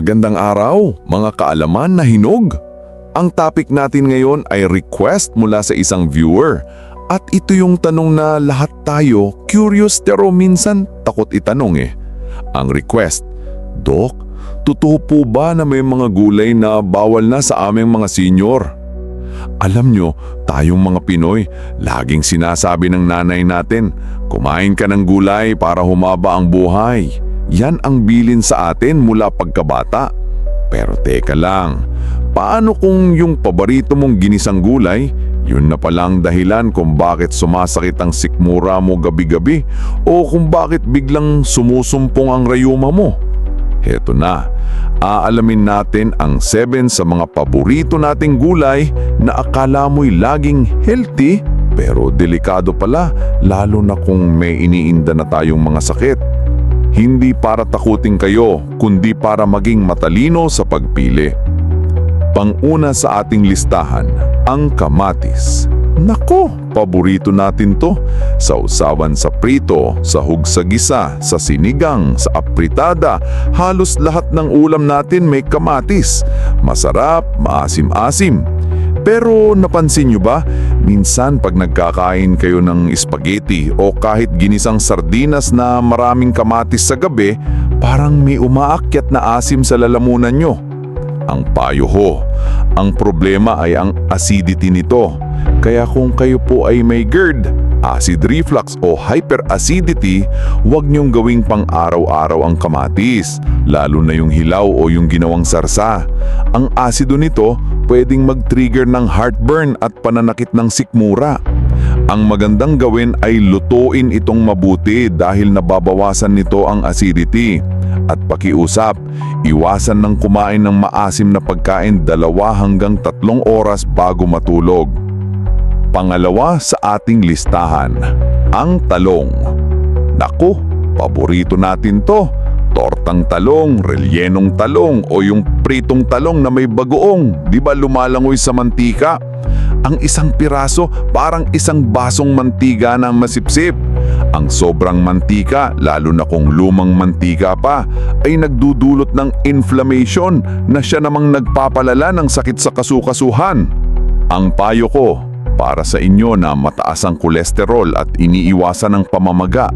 Magandang araw, mga kaalaman na hinog. Ang topic natin ngayon ay request mula sa isang viewer. At ito yung tanong na lahat tayo curious pero minsan takot itanong eh. Ang request, Dok, totoo po ba na may mga gulay na bawal na sa aming mga senior? Alam nyo, tayong mga Pinoy, laging sinasabi ng nanay natin, kumain ka ng gulay para humaba ang buhay. Yan ang bilin sa atin mula pagkabata. Pero teka lang, paano kung yung paborito mong ginisang gulay, yun na palang dahilan kung bakit sumasakit ang sikmura mo gabi-gabi o kung bakit biglang sumusumpong ang rayuma mo? Heto na, aalamin natin ang 7 sa mga paborito nating gulay na akala mo'y laging healthy pero delikado pala lalo na kung may iniinda na tayong mga sakit. Hindi para takutin kayo, kundi para maging matalino sa pagpili. Panguna sa ating listahan, ang kamatis. Nako, paborito natin to. Sa usawan sa prito, sa hug sa gisa, sa sinigang, sa apritada, halos lahat ng ulam natin may kamatis. Masarap, maasim-asim. Pero napansin nyo ba, minsan pag nagkakain kayo ng spaghetti o kahit ginisang sardinas na maraming kamatis sa gabi, parang may umaakyat na asim sa lalamunan nyo. Ang payo ho, ang problema ay ang acidity nito. Kaya kung kayo po ay may GERD, acid reflux o hyperacidity, huwag niyong gawing pang araw-araw ang kamatis, lalo na yung hilaw o yung ginawang sarsa. Ang asido nito pwedeng mag-trigger ng heartburn at pananakit ng sikmura. Ang magandang gawin ay lutuin itong mabuti dahil nababawasan nito ang acidity. At pakiusap, iwasan ng kumain ng maasim na pagkain dalawa hanggang tatlong oras bago matulog. Pangalawa sa ating listahan, ang talong. Naku, paborito natin to. Tortang talong, relyenong talong o yung pritong talong na may bagoong, di ba lumalangoy sa mantika? Ang isang piraso parang isang basong mantika na masipsip. Ang sobrang mantika, lalo na kung lumang mantika pa, ay nagdudulot ng inflammation na siya namang nagpapalala ng sakit sa kasukasuhan. Ang payo ko, para sa inyo na mataas ang kolesterol at iniiwasan ng pamamaga,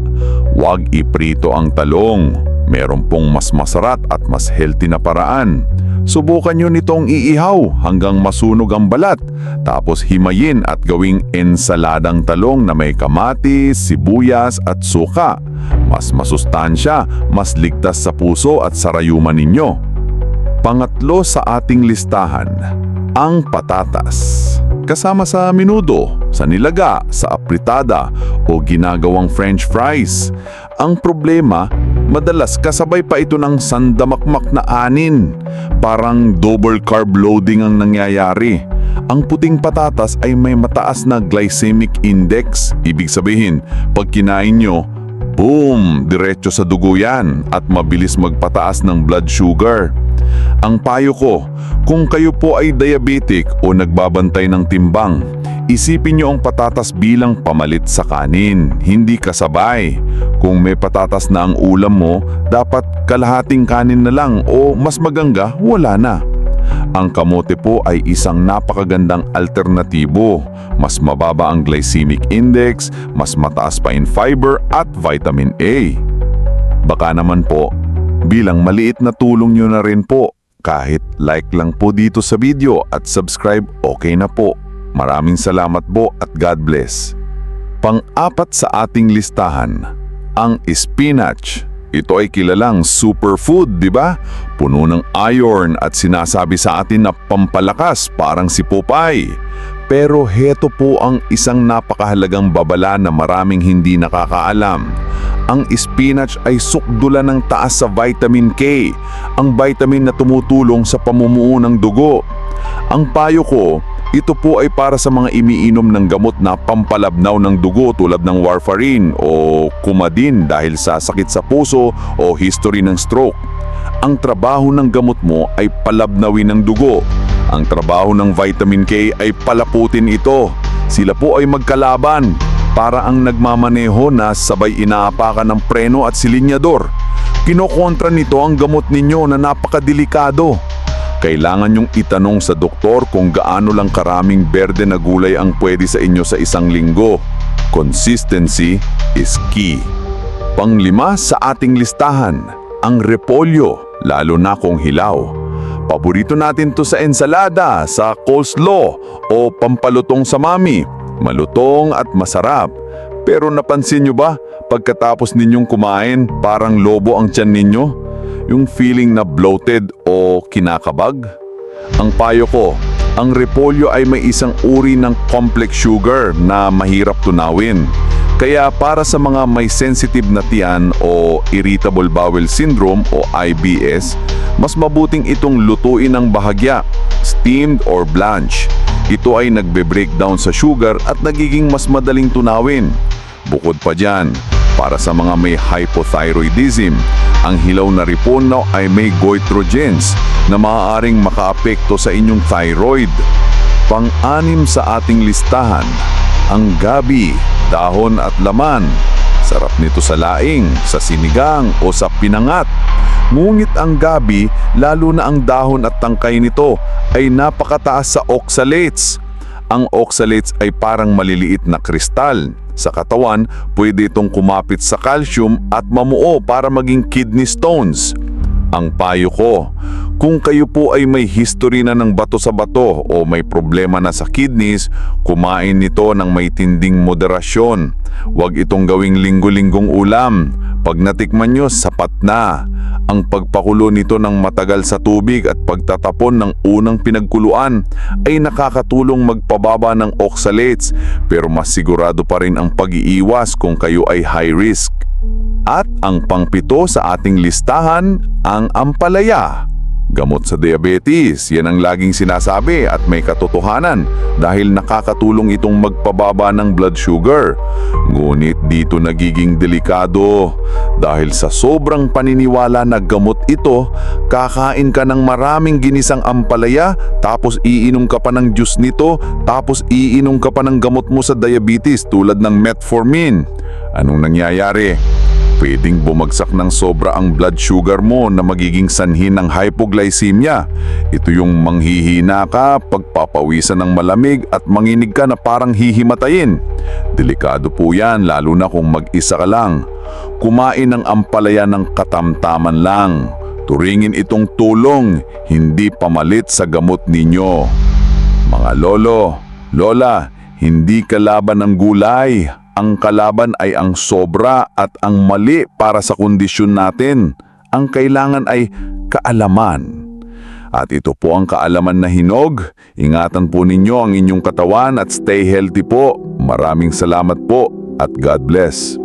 huwag iprito ang talong. Meron pong mas masarap at mas healthy na paraan. Subukan nyo nitong iihaw hanggang masunog ang balat, tapos himayin at gawing ensaladang talong na may kamatis, sibuyas at suka. Mas masustansya, mas ligtas sa puso at sarayuman ninyo. Pangatlo sa ating listahan, ang patatas. Kasama sa minudo, sa nilaga, sa apritada o ginagawang french fries. Ang problema, madalas kasabay pa ito ng sandamakmak na anin. Parang double carb loading ang nangyayari. Ang puting patatas ay may mataas na glycemic index. Ibig sabihin, pag kinain nyo, boom, diretso sa dugo yan at mabilis magpataas ng blood sugar. Ang payo ko, kung kayo po ay diabetic o nagbabantay ng timbang, isipin niyo ang patatas bilang pamalit sa kanin, hindi kasabay. Kung may patatas na ang ulam mo, dapat kalahating kanin na lang o mas maganga, wala na. Ang kamote po ay isang napakagandang alternatibo. Mas mababa ang glycemic index, mas mataas pa in fiber at vitamin A. Baka naman po, bilang maliit na tulong nyo na rin po, kahit like lang po dito sa video at subscribe, okay na po. Maraming salamat po at God bless. Pang-apat sa ating listahan, ang spinach. Ito ay kilalang superfood, di ba? Puno ng iron at sinasabi sa atin na pampalakas parang si Popeye. Pero heto po ang isang napakahalagang babala na maraming hindi nakakaalam. Ang spinach ay sukdula ng taas sa vitamin K, ang vitamin na tumutulong sa pamumuo ng dugo. Ang payo ko, ito po ay para sa mga imiinom ng gamot na pampalabnaw ng dugo tulad ng warfarin o kumadin dahil sa sakit sa puso o history ng stroke. Ang trabaho ng gamot mo ay palabnawin ng dugo. Ang trabaho ng vitamin K ay palaputin ito. Sila po ay magkalaban para ang nagmamaneho na sabay inaapakan ng preno at silinyador. Kinokontra nito ang gamot ninyo na napakadelikado. Kailangan nyong itanong sa doktor kung gaano lang karaming berde na gulay ang pwede sa inyo sa isang linggo. Consistency is key. Panglima sa ating listahan, ang repolyo, lalo na kung hilaw. Paborito natin to sa ensalada, sa coleslaw o pampalutong sa mami. Malutong at masarap. Pero napansin nyo ba, pagkatapos ninyong kumain, parang lobo ang tiyan ninyo? Yung feeling na bloated o kinakabag? Ang payo ko, ang repolyo ay may isang uri ng complex sugar na mahirap tunawin. Kaya para sa mga may sensitive na tiyan o irritable bowel syndrome o IBS, mas mabuting itong lutuin ng bahagya, steamed or blanch. Ito ay nagbe-breakdown sa sugar at nagiging mas madaling tunawin. Bukod pa dyan, para sa mga may hypothyroidism, ang hilaw na repolyo ay may goitrogens na maaaring makaapekto sa inyong thyroid. Pang-anim sa ating listahan, ang gabi, dahon at laman. Sarap nito sa laing, sa sinigang o sa pinangat. Ngunit ang gabi, lalo na ang dahon at tangkay nito, ay napakataas sa oxalates. Ang oxalates ay parang maliliit na kristal. Sa katawan, pwede itong kumapit sa calcium at mamuo para maging kidney stones. Ang payo ko, kung kayo po ay may history na ng bato sa bato o may problema na sa kidneys, kumain nito ng may tinding moderasyon. Huwag itong gawing linggo-linggong ulam. Pag natikman nyo, sapat na. Ang pagpakulo nito ng matagal sa tubig at pagtatapon ng unang pinagkuluan ay nakakatulong magpababa ng oxalates pero mas sigurado pa rin ang pag-iiwas kung kayo ay high risk. At ang pangpito sa ating listahan, ang ampalaya. Gamot sa diabetes, yan ang laging sinasabi at may katotohanan dahil nakakatulong itong magpababa ng blood sugar. Ngunit dito nagiging delikado dahil sa sobrang paniniwala na gamot ito, kakain ka ng maraming ginisang ampalaya tapos iinom ka pa ng juice nito tapos iinom ka pa ng gamot mo sa diabetes tulad ng metformin. Anong nangyayari? Pwedeng bumagsak ng sobra ang blood sugar mo na magiging sanhi ng hypoglycemia. Ito yung manghihina ka, pagpapawisan ng malamig at manginig ka na parang hihimatayin. Delikado po yan lalo na kung mag-isa ka lang. Kumain ng ampalaya ng katamtaman lang. Turingin itong tulong, hindi pamalit sa gamot ninyo. Mga lolo, lola, hindi kalaban ng gulay. Ang kalaban ay ang sobra at ang mali para sa kondisyon natin. Ang kailangan ay kaalaman. At ito po ang kaalaman na hinog. Ingatan po ninyo ang inyong katawan at stay healthy po. Maraming salamat po at God bless.